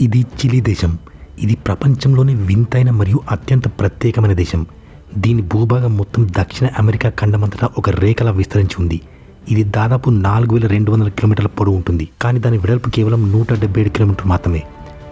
ఇది చిలీ దేశం. ఇది ప్రపంచంలోనే వింతైన మరియు అత్యంత ప్రత్యేకమైన దేశం. దీని భూభాగం మొత్తం దక్షిణ అమెరికా ఖండమంతటా ఒక రేఖలా విస్తరించి ఉంది. ఇది దాదాపు నాలుగు వేల రెండు వందల కిలోమీటర్ల పొడవు ఉంటుంది. కానీ దాని వెడల్పు కేవలం నూట డెబ్బై ఏడు కిలోమీటర్లు మాత్రమే.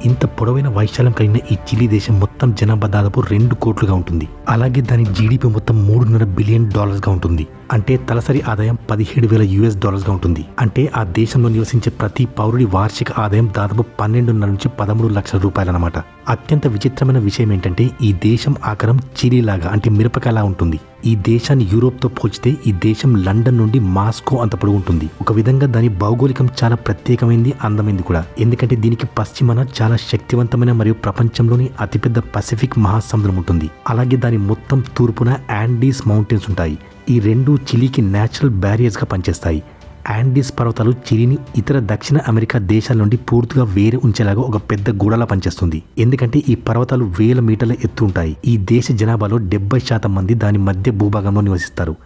ఇంత పొడవైన వైశాల్యం కలిగిన ఈ చిలీ దేశం మొత్తం జనాభా దాదాపు రెండు కోట్లుగా ఉంటుంది. అలాగే దాని జీడిపి మొత్తం మూడున్నర బిలియన్ డాలర్స్గా ఉంటుంది. అంటే తలసరి ఆదాయం పదిహేడు వేల యుఎస్ డాలర్స్గా ఉంటుంది. అంటే ఆ దేశంలో నివసించే ప్రతి పౌరుడి వార్షిక ఆదాయం దాదాపు పన్నెండున్నర నుంచి పదమూడు లక్షల రూపాయలన్నమాట. అత్యంత విచిత్రమైన విషయం ఏంటంటే ఈ దేశం ఆకారం చిలీలాగా అంటే మిరపకాయలా ఉంటుంది. ఈ దేశాన్ని యూరోప్తో పోల్చితే ఈ దేశం లండన్ నుండి మాస్కో అంత పొడుగుంటుంది. ఉంటుంది ఒక విధంగా దాని భౌగోళికం చాలా ప్రత్యేకమైంది అందమైంది కూడా. ఎందుకంటే దీనికి పశ్చిమన చాలా శక్తివంతమైన మరియు ప్రపంచంలోని అతిపెద్ద పసిఫిక్ మహాసముద్రం ఉంటుంది. అలాగే దాని మొత్తం తూర్పున యాండీస్ మౌంటైన్స్ ఉంటాయి. ఈ రెండు చిలీకి న్యాచురల్ బ్యారియర్స్గా పనిచేస్తాయి. యాండీస్ పర్వతాలు చిలీని ఇతర దక్షిణ అమెరికా దేశాల నుండి పూర్తిగా వేరే ఉంచేలాగా ఒక పెద్ద గూడలా పనిచేస్తుంది. ఎందుకంటే ఈ పర్వతాలు వేల మీటర్ల ఎత్తు ఉంటాయి. ఈ దేశ జనాభాలో డెబ్బై శాతం మంది దాని మధ్య భూభాగంలో నివసిస్తారు.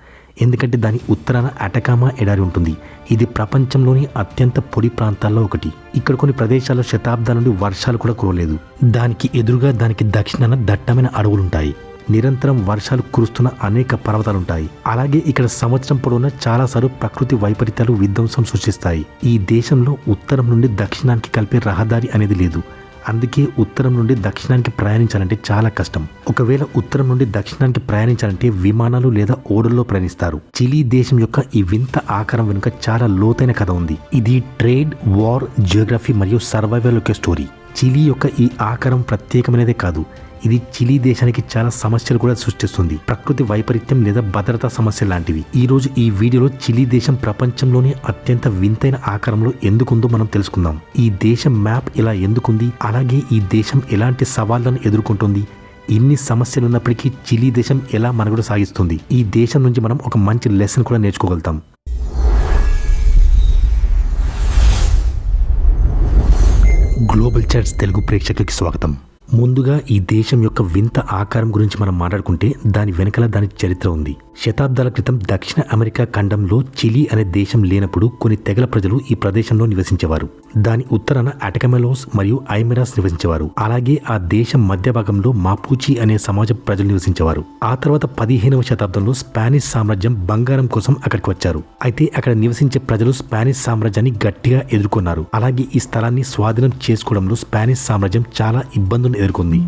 ఎందుకంటే దాని ఉత్తరాన అటకామా ఎడారి ఉంటుంది. ఇది ప్రపంచంలోని అత్యంత పొడి ప్రాంతాల్లో ఒకటి. ఇక్కడ కొన్ని ప్రదేశాల్లో శతాబ్దాల నుండి వర్షాలు కూడా కురవలేదు. దానికి ఎదురుగా దానికి దక్షిణాన దట్టమైన అడవులుంటాయి. నిరంతరం వర్షాలు కురుస్తున్న అనేక పర్వతాలుంటాయి. అలాగే ఇక్కడ సంవత్సరం పొడవునా చాలాసార్లు ప్రకృతి వైపరీత్యాలు విధ్వంసం సృష్టిస్తాయి. ఈ దేశంలో ఉత్తరం నుండి దక్షిణానికి కలిపే రహదారి అనేది లేదు. అందుకే ఉత్తరం నుండి దక్షిణానికి ప్రయాణించాలంటే చాలా కష్టం. ఒకవేళ ఉత్తరం నుండి దక్షిణానికి ప్రయాణించాలంటే విమానాలు లేదా ఓడల్లో ప్రయాణిస్తారు. చిలీ దేశం యొక్క ఈ వింత ఆకారం వెనుక చాలా లోతైన కథ ఉంది. ఇది ట్రేడ్ వార్ జియోగ్రఫీ మరియు సర్వైవల్ యొక్క స్టోరీ. చిలీ యొక్క ఈ ఆకారం ప్రత్యేకమైనదే కాదు. ఇది చిలీ దేశానికి చాలా సమస్యలు కూడా సృష్టిస్తుంది. ప్రకృతి వైపరీత్యం లేదా భద్రతా సమస్య లాంటివి. ఈ రోజు ఈ వీడియోలో చిలీ దేశం ప్రపంచంలోనే అత్యంత వింతైన ఆకారంలో ఎందుకుందో మనం తెలుసుకుందాం. ఈ దేశం మ్యాప్ ఇలా ఎందుకుంది? అలాగే ఈ దేశం ఎలాంటి సవాళ్ళను ఎదుర్కొంటుంది? ఇన్ని సమస్యలు ఉన్నప్పటికీ చిలీ దేశం ఎలా మనుగడ సాగిస్తుంది? ఈ దేశం నుంచి మనం ఒక మంచి లెసన్ కూడా నేర్చుకోగలుగుతాం. గ్లోబల్ చాట్స్ తెలుగు ప్రేక్షకులకి స్వాగతం. ముందుగా ఈ దేశం యొక్క వింత ఆకారం గురించి మనం మాట్లాడుకుంటే దాని వెనకల దాని చరిత్ర ఉంది. శతాబ్దాల క్రితం దక్షిణ అమెరికా ఖండంలో చిలీ అనే దేశం లేనప్పుడు కొన్ని తెగల ప్రజలు ఈ ప్రదేశంలో నివసించేవారు. దాని ఉత్తరాన అటకమెలోస్ మరియు ఐమెరాస్ నివసించేవారు. అలాగే ఆ దేశం మధ్య భాగంలో మాపూచి అనే సమాజ ప్రజలు నివసించేవారు. ఆ తర్వాత పదిహేనవ శతాబ్దంలో స్పానిష్ సామ్రాజ్యం బంగారం కోసం అక్కడికి వచ్చారు. అయితే అక్కడ నివసించే ప్రజలు స్పానిష్ సామ్రాజ్యాన్ని గట్టిగా ఎదుర్కొన్నారు. అలాగే ఈ స్థలాన్ని స్వాధీనం చేసుకోవడంలో స్పానిష్ సామ్రాజ్యం చాలా ఇబ్బందులు ఎదుర్కొంది.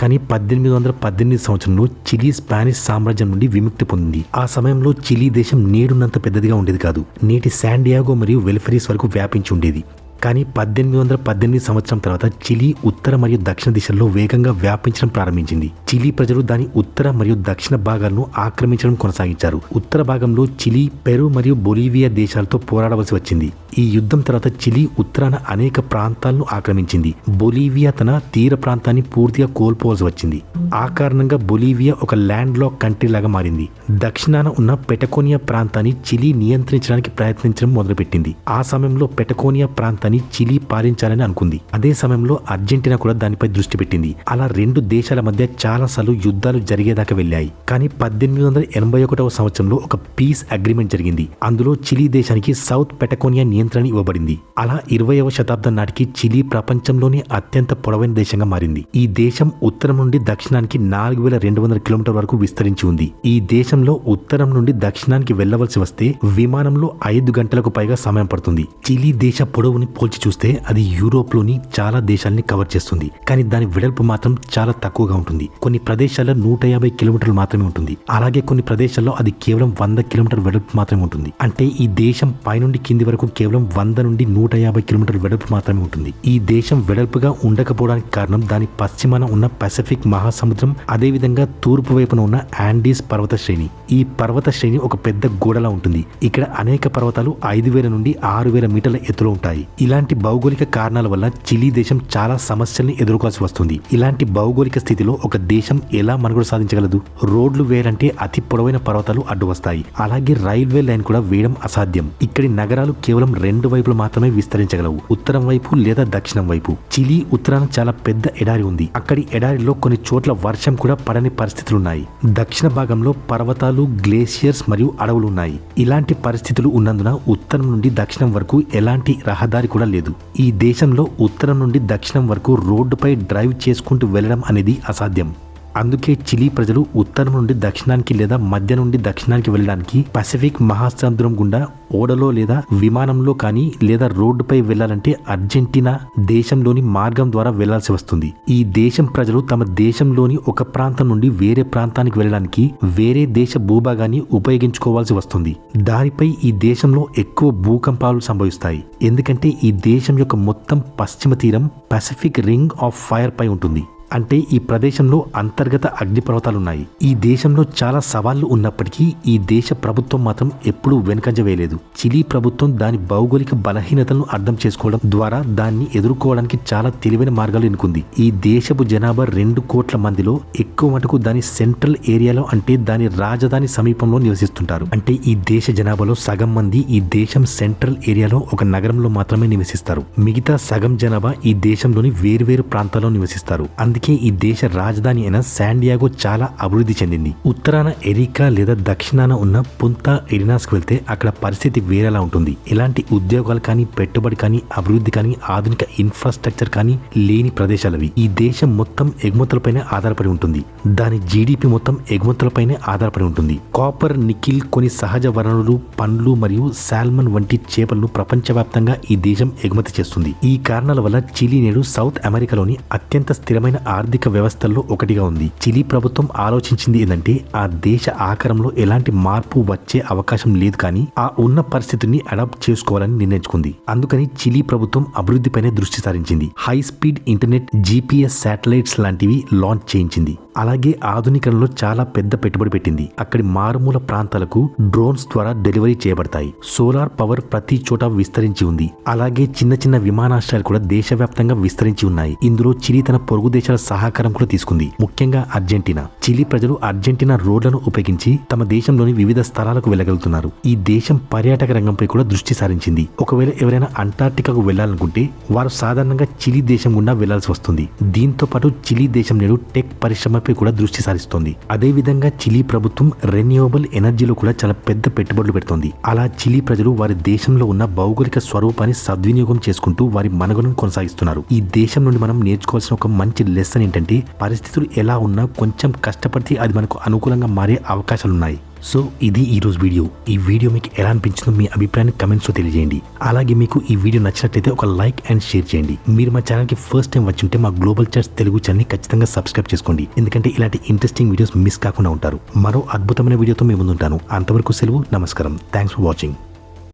కానీ పద్దెనిమిది వందల పద్దెనిమిది సంవత్సరంలో చిలీ స్పానిష్ సామ్రాజ్యం నుండి విముక్తి పొందింది. ఆ సమయంలో చిలీ దేశం నేడున్నంత పెద్దదిగా ఉండేది కాదు. నేటి శాండియాగో మరియు వెల్ఫరీస్ వరకు వ్యాపించి ఉండేది. కానీ పద్దెనిమిది వందల పద్దెనిమిది సంవత్సరం తర్వాత చిలీ ఉత్తర మరియు దక్షిణ దిశల్లో వేగంగా వ్యాపించడం ప్రారంభించింది. చిలీ ప్రజలు దాని ఉత్తర మరియు దక్షిణ భాగాలను ఆక్రమించడం కొనసాగించారు. ఉత్తర భాగంలో చిలీ పెరు మరియు బొలీవియా దేశాలతో పోరాడవలసి వచ్చింది. ఈ యుద్ధం తర్వాత చిలీ ఉత్తరాన అనేక ప్రాంతాలను ఆక్రమించింది. బొలీవియా తన తీర ప్రాంతాన్ని పూర్తిగా కోల్పోవలసి వచ్చింది. ఆ కారణంగా బొలీవియా ఒక ల్యాండ్ లాక్ కంట్రీ లాగా మారింది. దక్షిణాన ఉన్న పెటకోనియా ప్రాంతాన్ని చిలీ నియంత్రించడానికి ప్రయత్నించడం మొదలుపెట్టింది. ఆ సమయంలో పెటకోనియా ప్రాంతం ప్రాంతాన్ని చిలీ పాలించాలని అనుకుంది. అదే సమయంలో అర్జెంటీనా కూడా దానిపై దృష్టి పెట్టింది. అలా రెండు దేశాల మధ్య చాలా సార్లు యుద్ధాలు జరిగేదాకా వెళ్ళాయి. కానీ పద్దెనిమిది వందల ఎనభై ఒకటవ సంవత్సరంలో ఒక పీస్ అగ్రిమెంట్ జరిగింది. అందులో చిలీ దేశానికి సౌత్ పెటకోనియా నియంత్రణ ఇవ్వబడింది. అలా ఇరవైవ శతాబ్దం నాటికి చిలీ ప్రపంచంలోనే అత్యంత పొడవైన దేశంగా మారింది. ఈ దేశం ఉత్తరం నుండి దక్షిణానికి నాలుగు వేల రెండు వందల కిలోమీటర్ వరకు విస్తరించి ఉంది. ఈ దేశంలో ఉత్తరం నుండి దక్షిణానికి వెళ్ళవలసి వస్తే విమానంలో ఐదు గంటలకు పైగా సమయం పడుతుంది. చిలీ దేశ పొడవుని పోల్చి చూస్తే అది యూరోప్లోని చాలా దేశాలని కవర్ చేస్తుంది. కానీ దాని వెడల్పు మాత్రం చాలా తక్కువగా ఉంటుంది. కొన్ని ప్రదేశాల్లో నూట యాభై కిలోమీటర్లు మాత్రమే ఉంటుంది. అలాగే కొన్ని ప్రదేశాల్లో అది కేవలం వంద కిలోమీటర్ వెడల్పు మాత్రమే ఉంటుంది. అంటే ఈ దేశం పైనుండి కింది వరకు కేవలం వంద నుండి నూట యాభై కిలోమీటర్ వెడల్పు మాత్రమే ఉంటుంది. ఈ దేశం వెడల్పుగా ఉండకపోవడానికి కారణం దాని పశ్చిమాన ఉన్న పసిఫిక్ మహాసముద్రం అదే విధంగా తూర్పు వైపున ఉన్న యాండీస్ పర్వత శ్రేణి ఈ పర్వత శ్రేణి ఒక పెద్ద గోడలా ఉంటుంది. ఇక్కడ అనేక పర్వతాలు ఐదు వేల నుండి ఆరు వేల మీటర్ల ఎత్తులో ఉంటాయి. ఇలాంటి భౌగోళిక కారణాల వల్ల చిలీ దేశం చాలా సమస్యల్ని ఎదుర్కోవాల్సి వస్తుంది. ఇలాంటి భౌగోళిక స్థితిలో ఒక దేశం ఎలా మనుగడ సాధించగలదు? రోడ్లు వేయాలంటే అతి పొడవైన పర్వతాలు అడ్డు వస్తాయి. అలాగే రైల్వే లైన్ కూడా వేయడం అసాధ్యం. ఇక్కడి నగరాలు కేవలం రెండు వైపులు మాత్రమే విస్తరించగలవు. ఉత్తరం వైపు లేదా దక్షిణం వైపు. చిలీ ఉత్తరాన చాలా పెద్ద ఎడారి ఉంది. అక్కడి ఎడారిలో కొన్ని చోట్ల వర్షం కూడా పడని పరిస్థితులున్నాయి. దక్షిణ భాగంలో పర్వతాలు గ్లేషియర్స్ మరియు అడవులు ఉన్నాయి ఇలాంటి పరిస్థితులు ఉన్నందున ఉత్తరం నుండి దక్షిణం వరకు ఎలాంటి రహదారి కూడా లేదు. ఈ దేశంలో ఉత్తరం నుండి దక్షిణం వరకు రోడ్డుపై డ్రైవ్ చేసుకుంటూ వెళ్ళడం అనేది అసాధ్యం. అందుకే చిలీ ప్రజలు ఉత్తరం నుండి దక్షిణానికి లేదా మధ్య నుండి దక్షిణానికి వెళ్ళడానికి పసిఫిక్ మహాసముద్రం గుండా ఓడలో లేదా విమానంలో కానీ లేదా రోడ్డుపై వెళ్ళాలంటే అర్జెంటీనా దేశంలోని మార్గం ద్వారా వెళ్ళాల్సి వస్తుంది. ఈ దేశం ప్రజలు తమ దేశంలోని ఒక ప్రాంతం నుండి వేరే ప్రాంతానికి వెళ్ళడానికి వేరే దేశ భూభాగాన్ని ఉపయోగించుకోవాల్సి వస్తుంది. దానిపై ఈ దేశంలో ఎక్కువ భూకంపాలు సంభవిస్తాయి. ఎందుకంటే ఈ దేశం యొక్క మొత్తం పశ్చిమ తీరం పసిఫిక్ రింగ్ ఆఫ్ ఫైర్ పై ఉంటుంది. అంటే ఈ ప్రదేశంలో అంతర్గత అగ్నిపర్వతాలు ఉన్నాయి ఈ దేశంలో చాలా సవాళ్ళు ఉన్నప్పటికీ ఈ దేశ ప్రభుత్వం మాత్రం ఎప్పుడూ వెనుకంజ వేయలేదు. చిలీ ప్రభుత్వం దాని భౌగోళిక బలహీనతలను అర్థం చేసుకోవడం ద్వారా దాన్ని ఎదుర్కోవడానికి చాలా తెలివైన మార్గాలు ఎన్నుకుంది. ఈ దేశపు జనాభా రెండు కోట్ల మందిలో ఎక్కువ మటుకు దాని సెంట్రల్ ఏరియాలో అంటే దాని రాజధాని సమీపంలో నివసిస్తుంటారు. అంటే ఈ దేశ జనాభాలో సగం మంది ఈ దేశం సెంట్రల్ ఏరియాలో ఒక నగరంలో మాత్రమే నివసిస్తారు. మిగతా సగం జనాభా ఈ దేశంలోని వేరువేరు ప్రాంతాల్లో నివసిస్తారు. అందుకే ఈ దేశ రాజధాని అయిన శాండియాగో చాలా అభివృద్ధి చెందింది. ఉత్తరాన ఎరికా లేదా దక్షిణాన ఉన్న పుంతా ఎరినాస్కి వెళ్తే అక్కడ పరిస్థితి వేరేలా ఉంటుంది. ఎలాంటి ఉద్యోగాలు కానీ పెట్టుబడి కానీ అభివృద్ధి కానీ ఆధునిక ఇన్ఫ్రాస్ట్రక్చర్ కానీ లేని ప్రదేశాలవి. ఈ దేశం మొత్తం ఎగుమతులపైనే ఆధారపడి ఉంటుంది. దాని జీడిపి మొత్తం ఎగుమతులపైనే ఆధారపడి ఉంటుంది. కాపర్ నికిల్ కొన్ని సహజ వనరులు పండ్లు మరియు సాల్మన్ వంటి చేపలను ప్రపంచవ్యాప్తంగా ఈ దేశం ఎగుమతి చేస్తుంది. ఈ కారణాల వల్ల చిలీ నేడు సౌత్ అమెరికాలోని అత్యంత స్థిరమైన ఆర్థిక వ్యవస్థల్లో ఒకటిగా ఉంది. చిలీ ప్రభుత్వం ఆలోచించింది ఏంటంటే ఆ దేశ ఆకారంలో ఎలాంటి మార్పు వచ్చే అవకాశం లేదు కానీ ఆ ఉన్న పరిస్థితిని అడాప్ట్ చేసుకోవాలని నిర్ణయించుకుంది. అందుకని చిలీ ప్రభుత్వం అభివృద్ధిపైనే దృష్టి సారించింది. High speed internet GPS satellites లాంటివి లాంచ్ చేయించింది. అలాగే ఆధునికంలో చాలా పెద్ద పెట్టుబడి పెట్టింది. అక్కడి మారుమూల ప్రాంతాలకు డ్రోన్స్ ద్వారా డెలివరీ చేయబడతాయి. సోలార్ పవర్ ప్రతి చోట విస్తరించి ఉంది. అలాగే చిన్న చిన్న విమానాశ్రయాలు కూడా దేశవ్యాప్తంగా విస్తరించి ఉన్నాయి. ఇందులో చిలీ తన పొరుగు దేశాల సహకారం కూడా తీసుకుంది. ముఖ్యంగా అర్జెంటీనా. చిలీ ప్రజలు అర్జెంటీనా రోడ్లను ఉపయోగించి తమ దేశంలోని వివిధ స్థలాలకు వెళ్ళగలుగుతున్నారు. ఈ దేశం పర్యాటక రంగంపై కూడా దృష్టి సారించింది. ఒకవేళ ఎవరైనా అంటార్టికాకు వెళ్ళాలనుకుంటే వారు సాధారణంగా చిలీ దేశం గుండా వెళ్ళాల్సి వస్తుంది. దీంతో పాటు చిలీ దేశం నేడు టెక్ పరిశ్రమపై కూడా దృష్టి సారిస్తోంది. అదే విధంగా చిలీ ప్రభుత్వం రెన్యూవబుల్ ఎనర్జీలో కూడా చాలా పెద్ద పెట్టుబడులు పెడుతోంది. అలా చిలీ ప్రజలు వారి దేశంలో ఉన్న భౌగోళిక స్వరూపాన్ని సద్వినియోగం చేసుకుంటూ వారి మనుగడను కొనసాగిస్తున్నారు. ఈ దేశం నుండి మనం నేర్చుకోవాల్సిన ఒక మంచి లెసన్ ఏంటంటే పరిస్థితులు ఎలా ఉన్నా కొంచెం కష్టపడితే అది మనకు అనుకూలంగా మారే అవకాశాలున్నాయి. సో ఇది ఈరోజు వీడియో. ఈ వీడియో మీకు ఎలా అనిపించిందో మీ అభిప్రాయాన్ని కమెంట్స్లో తెలియజేయండి. అలాగే మీకు ఈ వీడియో నచ్చినట్లయితే ఒక లైక్ అండ్ షేర్ చేయండి. మీరు మా ఛానల్కి ఫస్ట్ టైం వచ్చి ఉంటే మా గ్లోబల్ చాట్స్ తెలుగు ఛానల్ని ఖచ్చితంగా సబ్స్క్రైబ్ చేసుకోండి. ఎందుకంటే ఇలాంటి ఇంట్రెస్టింగ్ వీడియోస్ మిస్ కాకుండా ఉంటారు. మరో అద్భుతమైన వీడియోతో మేము ముందుంటాను. అంతవరకు సెలవు నమస్కారం. Thanks for watching